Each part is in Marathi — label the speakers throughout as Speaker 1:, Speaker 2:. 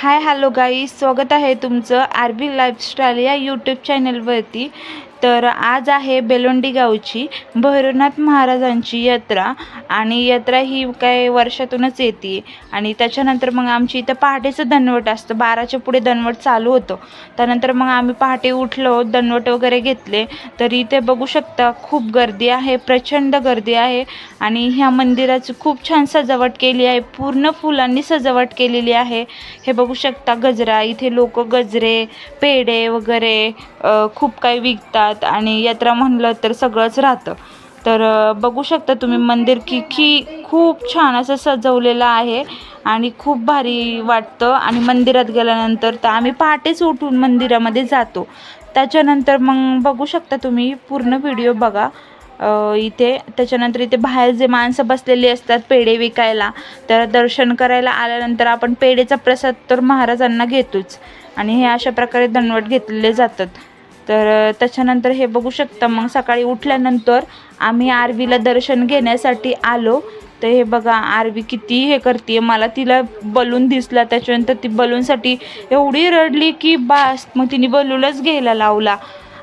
Speaker 1: हाय हॅलो गाई स्वागत आहे तुमचं आर बी लाईफस्टाईल या यूट्यूब चॅनलवरती तर आज आहे बेलोंडी गावची भैरवनाथ महाराजांची यात्रा. आणि यात्रा ही काय वर्षातूनच येते. आणि त्याच्यानंतर मग आमची इथं पहाटेचं दणवट असतं. बाराच्या पुढे दणवट चालू होतं. त्यानंतर मग आम्ही पहाटे उठलो दणवट वगैरे घेतले. तर इथे बघू शकता खूप गर्दी आहे प्रचंड गर्दी आहे. आणि ह्या मंदिराची खूप छान सजावट केली आहे. पूर्ण फुलांनी सजावट केलेली आहे. हे बघू शकता गजरा. इथे लोक गजरे पेढे वगैरे खूप काही विकतात. आणि यात्रा म्हणलं तर सगळंच राहतं. तर बघू शकता तुम्ही मंदिर की की खूप छान असं सजवलेलं आहे आणि खूप भारी वाटतं. आणि मंदिरात गेल्यानंतर तर आम्ही पहाटेच उठून मंदिरामध्ये जातो. त्याच्यानंतर मग बघू शकता तुम्ही पूर्ण व्हिडिओ बघा. इथे त्याच्यानंतर इथे बाहेर जे माणसं बसलेली असतात पेढे विकायला तर दर्शन करायला आल्यानंतर आपण पेढेचा प्रसाद तर महाराजांना घेतोच. आणि हे अशा प्रकारे दणवट घेतलेले जातात. तर त्याच्यानंतर हे बघू शकता मग सकाळी उठल्यानंतर आम्ही आरवीला दर्शन घेण्यासाठी आलो. तर हे बघा आरवी किती हे करते मला तिला बलून दिसला त्याच्यानंतर ती बलूनसाठी एवढी रडली की बास मग तिने बलूनच घ्यायला लावला.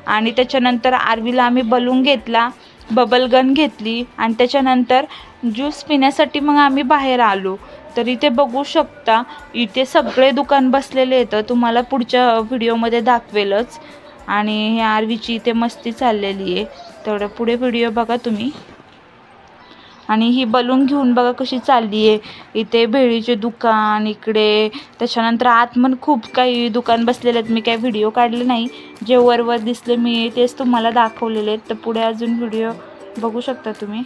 Speaker 1: आणि त्याच्यानंतर आरवीला आम्ही बलून घेतला बबल गन घेतली आणि त्याच्यानंतर ज्यूस पिण्यासाठी मग आम्ही बाहेर आलो. तर इथे बघू शकता इथे सगळे दुकान बसलेले येतं तुम्हाला पुढच्या व्हिडिओमध्ये दाखवेलच. आणि हे आरवीची इथे मस्ती चाललेली आहे. तेवढं पुढे व्हिडिओ बघा तुम्ही. आणि ही बलून घेऊन बघा कशी चालली आहे. इथे भेळीचे दुकान इकडे त्याच्यानंतर आत पण खूप काही दुकान बसलेले आहेत. मी काही व्हिडिओ काढले नाही. जे वर वर दिसले मी तेच तुम्हाला दाखवलेले आहेत. तर पुढे अजून व्हिडिओ बघू शकता तुम्ही.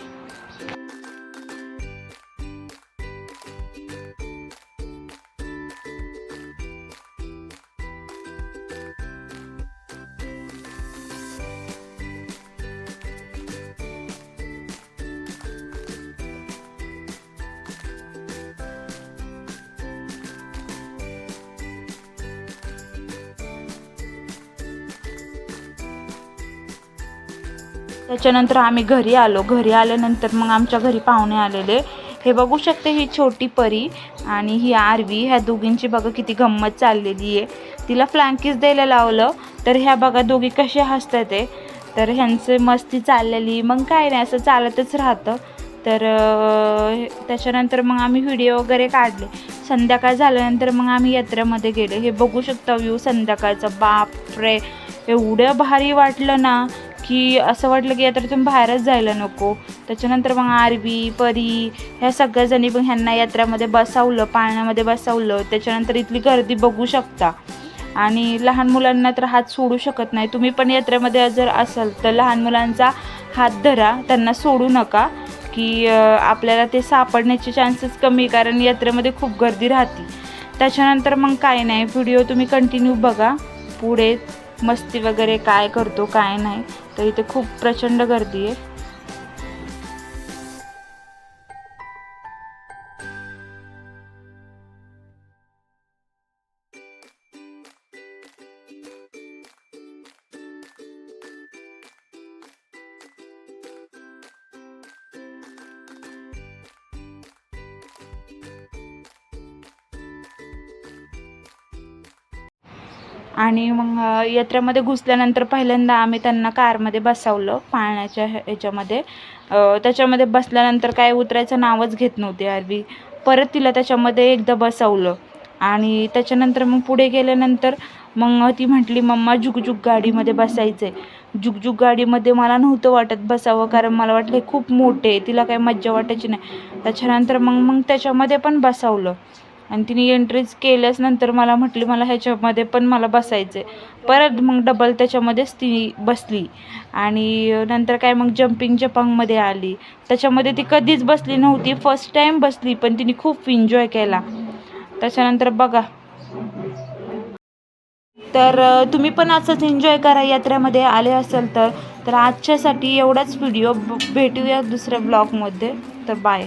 Speaker 1: त्याच्यानंतर आम्ही घरी आलो. घरी आल्यानंतर मग आमच्या घरी पाहुणे आलेले. हे बघू शकते ही छोटी परी आणि ही आरवी. ह्या दोघींची बघा किती गंमत चाललेली आहे. तिला फ्लँकीज द्यायला लावलं. तर ह्या बघा दोघी कसे हसतात ते. तर ह्यांचे मस्ती चाललेली. मग काय नाही असं चालतच राहतं. तर त्याच्यानंतर मग आम्ही व्हिडिओ वगैरे काढले. संध्याकाळ झाल्यानंतर मग आम्ही यात्रेमध्ये गेले. हे बघू शकता व्ह्यू संध्याकाळचा. बापरे! एवढं भारी वाटलं ना. की असं वाटलं की यात्रेतून बाहेरच जायला नको. त्याच्यानंतर मग आरबी परी ह्या सगळ्याजणी पण ह्यांना यात्रामध्ये बसवलं पाळण्यामध्ये बसवलं. त्याच्यानंतर इथली गर्दी बघू शकता. आणि लहान मुलांना तर हात सोडू शकत नाही. तुम्ही पण यात्रेमध्ये जर असाल तर लहान मुलांचा हात धरा. त्यांना सोडू नका की आपल्याला ते सापडण्याचे चान्सेस कमी कारण यात्रेमध्ये खूप गर्दी राहते. त्याच्यानंतर मग काय नाही. व्हिडिओ तुम्ही कंटिन्यू बघा. पुढे मस्ती वगैरे काय करतो काय नाही. तर इथे खूप प्रचंड गर्दी आहे. आणि मग यात्रेमध्ये घुसल्यानंतर पहिल्यांदा आम्ही त्यांना कारमध्ये बसवलं पाळण्याच्या ह्या- ह्याच्यामध्ये. त्याच्यामध्ये बसल्यानंतर काय उतरायचं नावच घेत नव्हते आरवी. परत तिला त्याच्यामध्ये एकदा बसवलं. आणि त्याच्यानंतर मग पुढे गेल्यानंतर मग ती म्हटली मम्मा झुकझुक गाडीमध्ये बसायचं आहे झुकझुक गाडीमध्ये मला नव्हतं वाटत बसावं कारण मला वाटलं खूप मोठे तिला काही मज्जा वाटायची नाही. त्याच्यानंतर मग मग त्याच्यामध्ये पण बसवलं. आणि तिने एंट्रीज केल्याच नंतर मला म्हटली मला ह्याच्यामध्ये पण मला बसायचं आहे परत मग डबल त्याच्यामध्येच ती बसली. आणि नंतर काय मग जम्पिंग जपांगमध्ये आली. त्याच्यामध्ये ती कधीच बसली नव्हती. फर्स्ट टाईम बसली पण तिने खूप एन्जॉय केला. त्याच्यानंतर बघा. तर तुम्ही पण असंच एन्जॉय करा यात्रेमध्ये आले असेल तर. तर आजच्यासाठी एवढाच व्हिडिओ भेटूया दुसऱ्या ब्लॉगमध्ये तर बाय